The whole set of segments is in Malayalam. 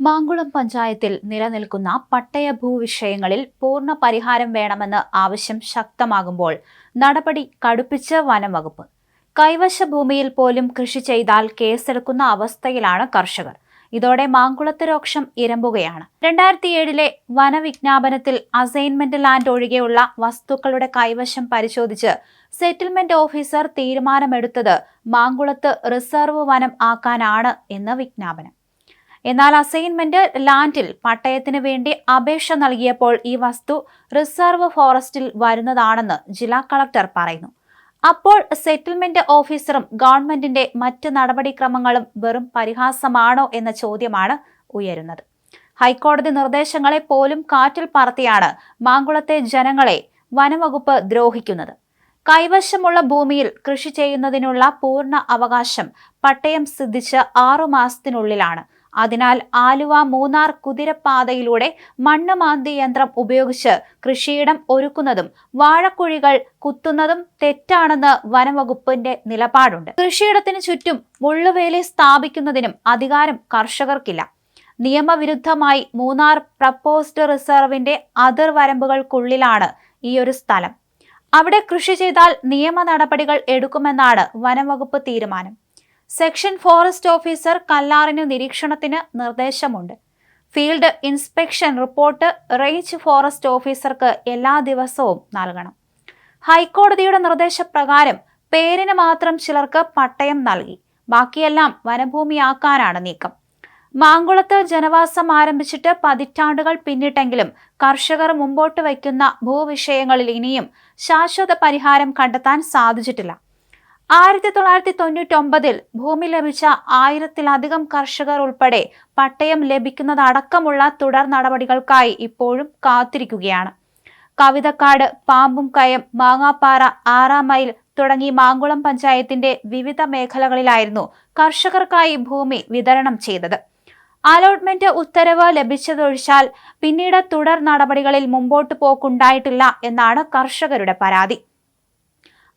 മാങ്കുളം പഞ്ചായത്തിൽ നിലനിൽക്കുന്ന പട്ടയ ഭൂവിഷയങ്ങളിൽ പൂർണ പരിഹാരം വേണമെന്ന് ആവശ്യം ശക്തമാകുമ്പോൾ നടപടി കടുപ്പിച്ച് വനം വകുപ്പ് കൈവശ ഭൂമിയിൽ പോലും കൃഷി ചെയ്താൽ കേസെടുക്കുന്ന അവസ്ഥയിലാണ് കർഷകർ. ഇതോടെ മാങ്കുളത്ത് രോക്ഷം ഇരമ്പുകയാണ്. രണ്ടായിരത്തി ഏഴിലെ വനവിജ്ഞാപനത്തിൽ അസൈൻമെന്റ് ലാൻഡ് ഒഴികെയുള്ള വസ്തുക്കളുടെ കൈവശം പരിശോധിച്ച് സെറ്റിൽമെന്റ് ഓഫീസർ തീരുമാനമെടുത്തത് മാങ്കുളത്ത് റിസർവ് വനം ആക്കാനാണ് എന്ന് വിജ്ഞാപനം. എന്നാൽ അസൈൻമെന്റ് ലാൻഡിൽ പട്ടയത്തിന് വേണ്ടി അപേക്ഷ നൽകിയപ്പോൾ ഈ വസ്തു റിസർവ് ഫോറസ്റ്റിൽ വരുന്നതാണെന്ന് ജില്ലാ കളക്ടർ പറയുന്നു. അപ്പോൾ സെറ്റിൽമെന്റ് ഓഫീസറും ഗവൺമെന്റിന്റെ മറ്റ് നടപടിക്രമങ്ങളും വെറും പരിഹാസമാണോ എന്ന ചോദ്യമാണ് ഉയരുന്നത്. ഹൈക്കോടതി നിർദ്ദേശങ്ങളെ പോലും കാറ്റിൽ പറത്തിയാണ് മാങ്കുളത്തെ ജനങ്ങളെ വനംവകുപ്പ് ദ്രോഹിക്കുന്നത്. കൈവശമുള്ള ഭൂമിയിൽ കൃഷി ചെയ്യുന്നതിനുള്ള പൂർണ അവകാശം പട്ടയം സിദ്ധിച്ച് ആറു മാസത്തിനുള്ളിലാണ്. അതിനാൽ ആലുവ മൂന്നാർ കുതിരപ്പാതയിലൂടെ മണ്ണ് മാന്തി യന്ത്രം ഉപയോഗിച്ച് കൃഷിയിടം ഒരുക്കുന്നതും വാഴക്കുഴികൾ കുത്തുന്നതും തെറ്റാണെന്ന് വനംവകുപ്പിന്റെ നിലപാടുണ്ട്. കൃഷിയിടത്തിന് ചുറ്റും മുള്ളുവേലി സ്ഥാപിക്കുന്നതിനും അധികാരം കർഷകർക്കില്ല. നിയമവിരുദ്ധമായി മൂന്നാർ പ്രപ്പോസ്ഡ് റിസർവിന്റെ അതിർ വരമ്പുകൾക്കുള്ളിലാണ് ഈ ഒരു സ്ഥലം. അവിടെ കൃഷി ചെയ്താൽ നിയമ നടപടികൾ എടുക്കുമെന്നാണ് വനംവകുപ്പ് തീരുമാനം. സെക്ഷൻ ഫോറസ്റ്റ് ഓഫീസർ കല്ലാറിന് നിരീക്ഷണത്തിന് നിർദ്ദേശമുണ്ട്. Field inspection report range forest ഓഫീസർക്ക് എല്ലാ ദിവസവും നൽകണം. ഹൈക്കോടതിയുടെ നിർദ്ദേശപ്രകാരം പേരിന് മാത്രം ചിലർക്ക് പട്ടയം നൽകി. ബാക്കിയെല്ലാം വനഭൂമിയാക്കാനാണ് നീക്കം. മാങ്കുളത്ത് ജനവാസം ആരംഭിച്ചിട്ട് പതിറ്റാണ്ടുകൾ പിന്നിട്ടെങ്കിലും കർഷകർ മുമ്പോട്ട് വയ്ക്കുന്ന ഭൂവിഷയങ്ങളിൽ ഇനിയും ശാശ്വത പരിഹാരം കണ്ടെത്താൻ സാധിച്ചിട്ടില്ല. ആയിരത്തി തൊള്ളായിരത്തി തൊണ്ണൂറ്റി ഒമ്പതിൽ ഭൂമി ലഭിച്ച ആയിരത്തിലധികം കർഷകർ ഉൾപ്പെടെ പട്ടയം ലഭിക്കുന്നതടക്കമുള്ള തുടർ നടപടികൾക്കായി ഇപ്പോഴും കാത്തിരിക്കുകയാണ്. കവിതക്കാട് പാമ്പും കയം മാങ്ങാപ്പാറ ആറാം മൈൽ തുടങ്ങി മാങ്കുളം പഞ്ചായത്തിന്റെ വിവിധ മേഖലകളിലായിരുന്നു കർഷകർക്കായി ഭൂമി വിതരണം ചെയ്തത്. അലോട്ട്മെന്റ് ഉത്തരവ് ലഭിച്ചതൊഴിച്ചാൽ പിന്നീട് തുടർ നടപടികളിൽ മുമ്പോട്ട് പോക്കുണ്ടായിട്ടില്ല എന്നാണ് കർഷകരുടെ പരാതി.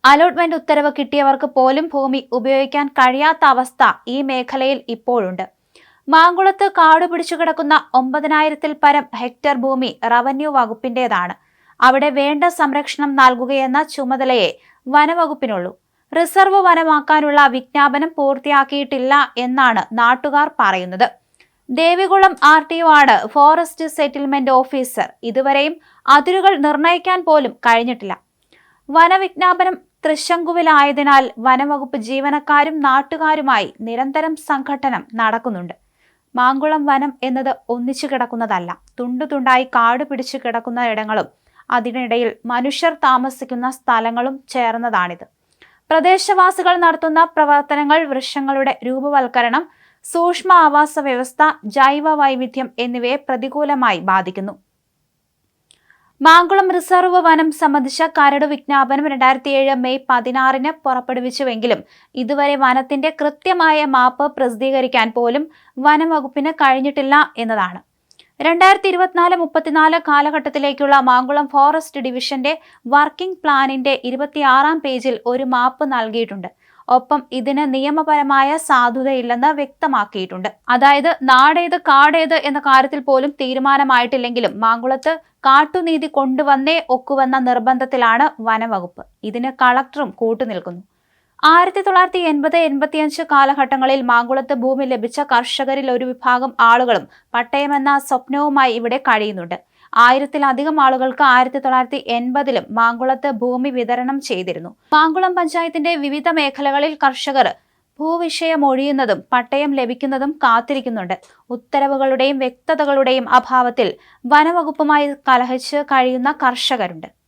അലോട്ട്മെന്റ് ഉത്തരവ് കിട്ടിയവർക്ക് പോലും ഭൂമി ഉപയോഗിക്കാൻ കഴിയാത്ത അവസ്ഥ ഈ മേഖലയിൽ ഇപ്പോഴുണ്ട്. മാങ്കുളത്ത് കാട് പിടിച്ചു കിടക്കുന്ന ഒമ്പതിനായിരത്തിൽ പരം ഹെക്ടർ ഭൂമി റവന്യൂ വകുപ്പിന്റേതാണ്. അവിടെ വേണ്ട സംരക്ഷണം നൽകുകയെന്ന ചുമതലയെ വനവകുപ്പിനുള്ളൂ. റിസർവ് വനമാക്കാനുള്ള വിജ്ഞാപനം പൂർത്തിയാക്കിയിട്ടില്ല എന്നാണ് നാട്ടുകാർ പറയുന്നത്. ദേവികുളം ആർ ടി ഒ ആണ് ഫോറസ്റ്റ് സെറ്റിൽമെന്റ് ഓഫീസർ. ഇതുവരെയും അതിരുകൾ നിർണയിക്കാൻ പോലും കഴിഞ്ഞിട്ടില്ല. വനവിജ്ഞാപനം തൃശങ്കുവിലായതിനാൽ വനവകുപ്പ് ജീവനക്കാരും നാട്ടുകാരുമായി നിരന്തരം സംഘട്ടനം നടക്കുന്നുണ്ട്. മാങ്കുളം വനം എന്നത് ഒന്നിച്ചു കിടക്കുന്നതല്ല. തുണ്ടു തുണ്ടായി കാട് പിടിച്ചു കിടക്കുന്ന ഇടങ്ങളും അതിനിടയിൽ മനുഷ്യർ താമസിക്കുന്ന സ്ഥലങ്ങളും ചേർന്നതാണിത്. പ്രദേശവാസികൾ നടത്തുന്ന പ്രവർത്തനങ്ങൾ വൃക്ഷങ്ങളുടെ രൂപവൽക്കരണം സൂക്ഷ്മ ആവാസ വ്യവസ്ഥ ജൈവ വൈവിധ്യം എന്നിവയെ പ്രതികൂലമായി ബാധിക്കുന്നു. മാങ്കുളം റിസർവ് വനം സംബന്ധിച്ച കരട് വിജ്ഞാപനം രണ്ടായിരത്തി ഏഴ് മെയ് പതിനാറിന് പുറപ്പെടുവിച്ചുവെങ്കിലും ഇതുവരെ വനത്തിന്റെ കൃത്യമായ മാപ്പ് പ്രസിദ്ധീകരിക്കാൻ പോലും വനം വകുപ്പിന് കഴിഞ്ഞിട്ടില്ല എന്നതാണ്. രണ്ടായിരത്തി ഇരുപത്തിനാല് മുപ്പത്തിനാല് കാലഘട്ടത്തിലേക്കുള്ള മാങ്കുളം ഫോറസ്റ്റ് ഡിവിഷന്റെ വർക്കിംഗ് പ്ലാനിന്റെ ഇരുപത്തിയാറാം പേജിൽ ഒരു മാപ്പ് നൽകിയിട്ടുണ്ട്. ഒപ്പം ഇതിന് നിയമപരമായ സാധുതയില്ലെന്ന് വ്യക്തമാക്കിയിട്ടുണ്ട്. അതായത് നാടേത് കാടേത് എന്ന കാര്യത്തിൽ പോലും തീരുമാനമായിട്ടില്ലെങ്കിലും മാങ്കുളത്ത് കാട്ടുനീതി കൊണ്ടുവന്നേ ഒക്കുവെന്ന നിർബന്ധത്തിലാണ് വനവകുപ്പ്. ഇതിന് കളക്ടറും കൂട്ടുനിൽക്കുന്നു. ആയിരത്തി തൊള്ളായിരത്തി എൺപത് എൺപത്തിയഞ്ച് കാലഘട്ടങ്ങളിൽ മാങ്കുളത്ത് ഭൂമി ലഭിച്ച കർഷകരിൽ ഒരു വിഭാഗം ആളുകളും പട്ടയമെന്ന സ്വപ്നവുമായി ഇവിടെ കഴിയുന്നുണ്ട്. ആയിരത്തിലധികം ആളുകൾക്ക് ആയിരത്തി തൊള്ളായിരത്തി എൺപതിലും മാങ്കുളത്ത് ഭൂമി വിതരണം ചെയ്തിരുന്നു. മാങ്കുളം പഞ്ചായത്തിന്റെ വിവിധ മേഖലകളിൽ കർഷകർ ഭൂവിഷയം ഒഴിയുന്നതും പട്ടയം ലഭിക്കുന്നതും കാത്തിരിക്കുന്നുണ്ട്. ഉത്തരവുകളുടെയും വ്യക്തതകളുടെയും അഭാവത്തിൽ വനവകുപ്പുമായി കലഹിച്ച് കഴിയുന്ന കർഷകരുണ്ട്.